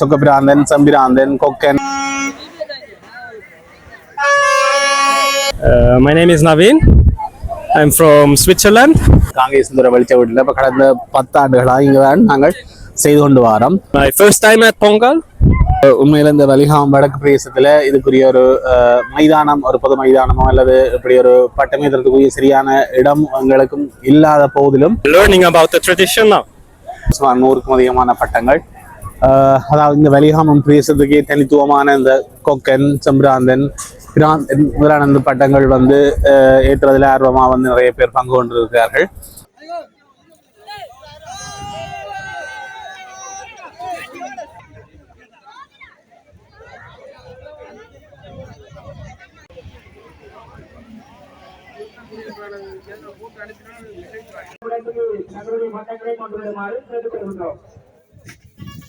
ചൊക്കപ്പിരാന്തൻ ചമ്പിരാന്തൻ Kokken Uh, my name is Naveen. I'm from Switzerland. காங்கேசுந்தர வெளிச்ச வீட்டில் இப்போ கடந்த பத்தாண்டுகளாக இங்கே தான் நாங்கள் செய்து கொண்டு வரோம் My first time at Pongal. உண்மையில இந்த வலிகாம் வடக்கு பிரதேசத்துல இதுக்குரிய ஒரு அஹ், மைதானம் ஒரு பொது மைதானமோ அல்லது இப்படி ஒரு பட்டமேதத்துக்குரிய சரியான இடம் எங்களுக்கும் இல்லாத போதிலும் Learning about the tradition now. நூறுக்கும் அதிகமான பட்டங்கள். அதாவது இந்த வலிகாமம் பிரதேசத்துக்கே தனித்துவமான இந்த கொக்கன் செம்பிராந்தன் பிராந்தன் முதலான இந்த பட்டங்கள் வந்து ஏற்றுறதுல ஆர்வமாக வந்து நிறைய பேர் பங்கு கொண்டிருக்கிறார்கள். தங்களுடைய பட்டங்களை கொண்டுவருமாறு கேட்டுக்கொள்கின்றோம்.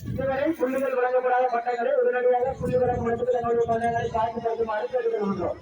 இதுவரை புள்ளிகள் வழங்கப்படாத பட்டங்களை உடனடியாக புள்ளி வழங்கும் இடத்தில் தங்களுடைய பட்டங்களை காட்சிப்படுத்துமாறு கேட்டுக்கொள்கின்றோம்.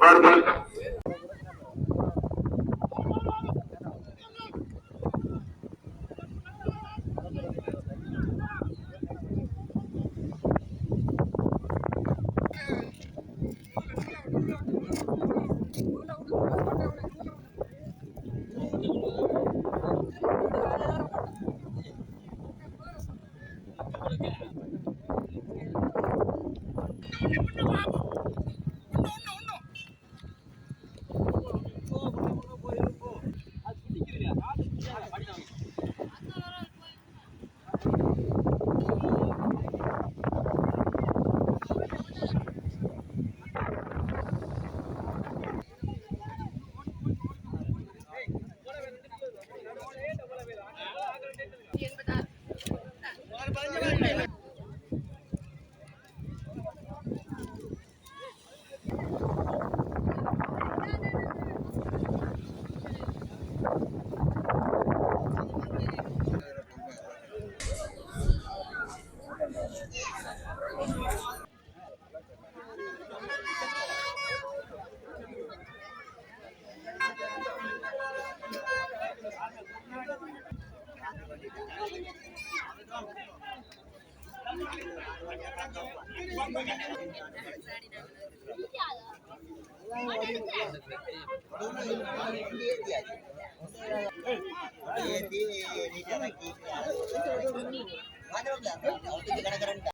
Perfecto.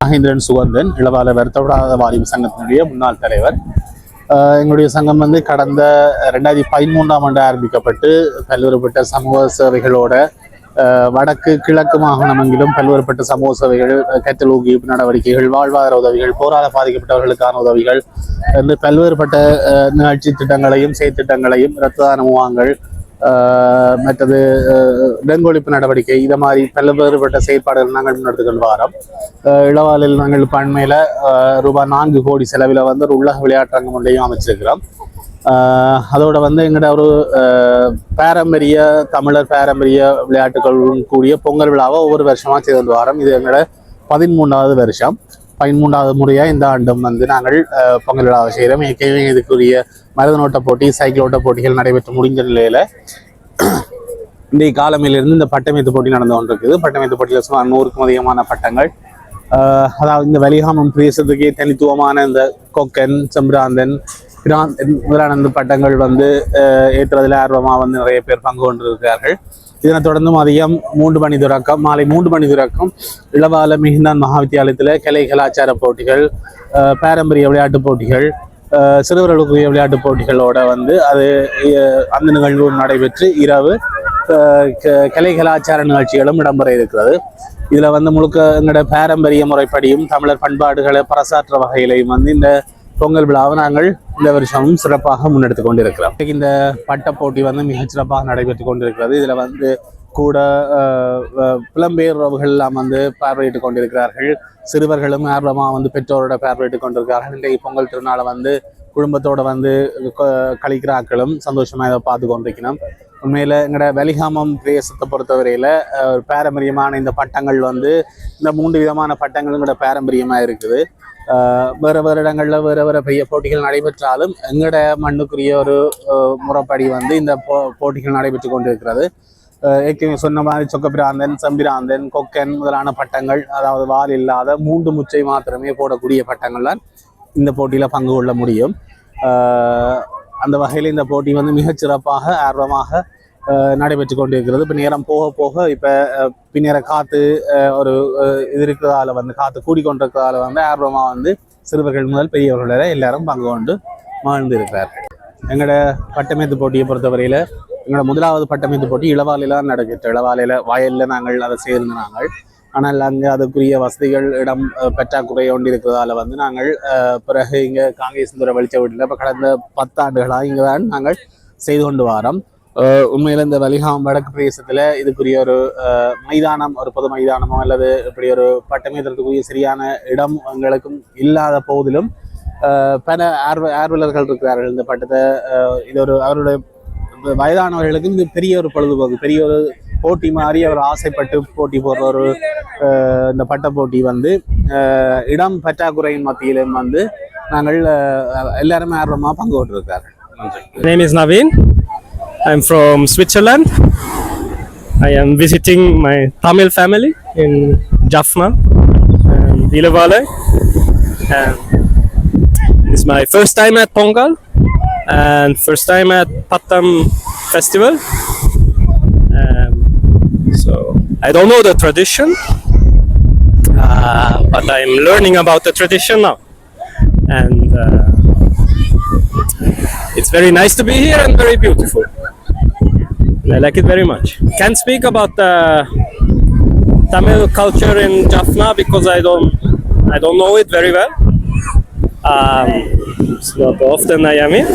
மகேந்திரன் சுகந்தன் இளவால வருத்தப்படாத வாலிப சங்கத்தினுடைய முன்னாள் தலைவர். ஆஹ் எங்களுடைய சங்கம் வந்து கடந்த ரெண்டாயிரத்தி பதிமூன்றாம் ஆண்டு ஆரம்பிக்கப்பட்டு பல்வேறுபட்ட சமூக சேவைகளோட வடக்கு கிழக்கு மாகாணமெங்கிலும் பல்வேறுபட்ட சமூக சேவைகள் கற்றல் ஊக்குவிப்பு நடவடிக்கைகள் வாழ்வாதார உதவிகள் போராட பாதிக்கப்பட்டவர்களுக்கான உதவிகள் என்று பல்வேறுபட்ட நிகழ்ச்சி திட்டங்களையும் செயற்திட்டங்களையும் இரத்ததான முகாங்கள் ஆஹ் மற்றது டெங்கொழிப்பு நடவடிக்கை இதை மாதிரி பல்வேறுபட்ட செயற்பாடுகள் நாங்கள் முன்னெடுத்து கொண்டு வரோம். இளவாலில் நாங்கள் இப்போ ரூபாய் நான்கு கோடி செலவில் வந்து ஒரு உலக விளையாட்டரங்கம் ஒன்றையும் அமைச்சிருக்கிறோம். அதோட வந்து எங்களோட ஒரு பாரம்பரிய தமிழர் பாரம்பரிய விளையாட்டுகளுடன் கூடிய பொங்கல் விழாவை ஒவ்வொரு வருஷமாக செய்து வாரம் இது எங்களோட பதிமூன்றாவது வருஷம். பதிமூன்றாவது முறையாக இந்த ஆண்டும் வந்து நாங்கள் பொங்கல் விழாவை செய்கிறோம் ஏற்கனவே இதுக்குரிய மருதன் ஓட்ட போட்டி சைக்கிள் ஓட்ட போட்டிகள் நடைபெற்று முடிஞ்ச நிலையில் இன்றைய காலமையிலிருந்து இந்த பட்டமேத்து போட்டி நடந்து கொண்டிருக்குது. பட்டமேத்து போட்டியில் சுமார் நூறுக்கும் அதிகமான பட்டங்கள். அதாவது இந்த வலிகாமம் பிரதேசத்துக்கே தனித்துவமான இந்த கொக்கன் செம்பிராந்தன் பிராந்தன் முதலான பட்டங்கள் வந்து ஏற்றுறதில் ஏற்றுறதுல ஆர்வமாக வந்து நிறைய பேர் பங்கு கொண்டிருக்கிறார்கள். இதனைத் தொடர்ந்து மதியம் மூன்று மணி துறக்கம் மாலை மூன்று மணி துறக்கம் இளவால மிகுந்தான் மகாவித்தியாலயத்தில் கலை கலாச்சார போட்டிகள் பாரம்பரிய விளையாட்டுப் போட்டிகள் சிறுவர்களுக்குரிய விளையாட்டுப் போட்டிகளோட வந்து அது அந்த நிகழ்வு நடைபெற்று இரவு கலை கலாச்சார நிகழ்ச்சிகளும் இடம்பெற இருக்கிறது. இதில் வந்து முழுக்க எங்களோட பாரம்பரிய முறைப்படியும் தமிழர் பண்பாடுகளை பறைசாற்ற வகையிலையும் வந்து இந்த பொங்கல் விழாவை நாங்கள் இந்த வருஷமும் சிறப்பாக முன்னெடுத்து கொண்டிருக்கிறோம். இந்த பட்ட போட்டி வந்து மிகச்சிறப்பாக நடைபெற்று கொண்டிருக்கிறது. இதில் வந்து கூட ஆஹ், புலம்பெயர் உறவுகள் எல்லாம் வந்து பார்வையிட்டு கொண்டிருக்கிறார்கள். சிறுவர்களும் ஆர்வமாக வந்து பெற்றோரோட பார்வையிட்டு கொண்டிருக்கிறார்கள். இன்றைக்கு பொங்கல் திருநாளை வந்து குடும்பத்தோட வந்து கழிக்கிற ஆக்களும் சந்தோஷமாக இதை பார்த்து கொண்டிருக்கணும். உண்மையில் எங்களோட வலிகாமம் பிரதேசத்தை பொறுத்தவரையில் ஒரு பாரம்பரியமான இந்த பட்டங்கள் வந்து இந்த மூன்று விதமான பட்டங்களும் கூட பாரம்பரியமாக இருக்குது. வேறு வேறு இடங்களில் வேறு வேறு பெரிய போட்டிகள் நடைபெற்றாலும் எங்களோட மண்ணுக்குரிய ஒரு முறைப்படி வந்து இந்த போ போட்டிகள் நடைபெற்று கொண்டிருக்கிறது. ஏற்கனவே சொன்ன மாதிரி சொக்கப்பிராந்தன் சம்பிராந்தன் கொக்கன் முதலான பட்டங்கள் அதாவது வால் இல்லாத மூன்று முச்சை மாத்திரமே போடக்கூடிய பட்டங்கள்லாம் இந்த போட்டியில் பங்கு கொள்ள முடியும். அந்த வகையில் இந்த போட்டி வந்து மிகச்சிறப்பாக ஆர்வமாக நடைபெற்று கொண்டிருக்கிறது. இப்போ நேரம் போக போக இப்போ பின்னேற காற்று ஒரு இது இருக்கிறதால வந்து காற்று கூடிக்கொண்டிருக்கிறதால வந்து ஆர்வமாக வந்து சிறுவர்கள் முதல் பெரியவர்கள் வரை எல்லாரும் பங்கு கொண்டு மகிழ்ந்து இருக்கிறார்கள் எங்களோட பட்டமேத்து போட்டியை பொறுத்தவரையில் எங்களோட முதலாவது பட்டமேத்து போட்டி இளவாலையில் தான் நடக்கிட்டு இளவாலையில் வயலில் நாங்கள் அதை சேர்ந்து நாங்கள். ஆனால் அங்கே அதுக்குரிய வசதிகள் இடம் அஹ், பற்றாக்குறை ஒன்று இருக்கிறதால வந்து நாங்கள் பிறகு இங்கே காங்கேசந்துர வெளிச்ச வீட்டில் இப்போ கடந்த பத்தாண்டுகளாக இங்கே தான் நாங்கள் செய்து கொண்டு வரோம். உண்மையில இந்த வலிகாம் வடக்கு பிரதேசத்தில் இதுக்குரிய ஒரு மைதானம் ஒரு பொது மைதானமோ அல்லது இப்படி ஒரு பட்டமேதத்துக்குரிய சரியான இடம் எங்களுக்கும் இல்லாத போதிலும் பல ஆர்வ ஆர்வலர்கள் இருக்கிறார்கள் இந்த பட்டத்தை இது ஒரு அவருடைய வயதானவர்களுக்கும் இது பெரிய ஒரு பொழுதுபோக்கு பெரிய ஒரு போட்டி மாதிரி அவர் ஆசைப்பட்டு போட்டி போடுற ஒரு இந்த பட்ட போட்டி வந்து இடம் பற்றாக்குறையின் மத்தியிலும் வந்து நாங்கள் எல்லாருமே ஆர்வமாக பங்கு கொண்டிருக்கார்கள் நன்றி is Naveen. I'm from Switzerland. I am visiting my Tamil family in Jaffna and Villavale. And it's my first time at Pongal and first time at Pattam Festival. Um, so I don't know the tradition, uh, but I'm learning about the tradition now. And uh, it's very nice to be here and very beautiful. I like it very much. Can't speak about the Tamil culture in Jaffna because I don't I don't know it very well. Um, it's not often I am in,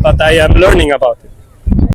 but I am learning about it.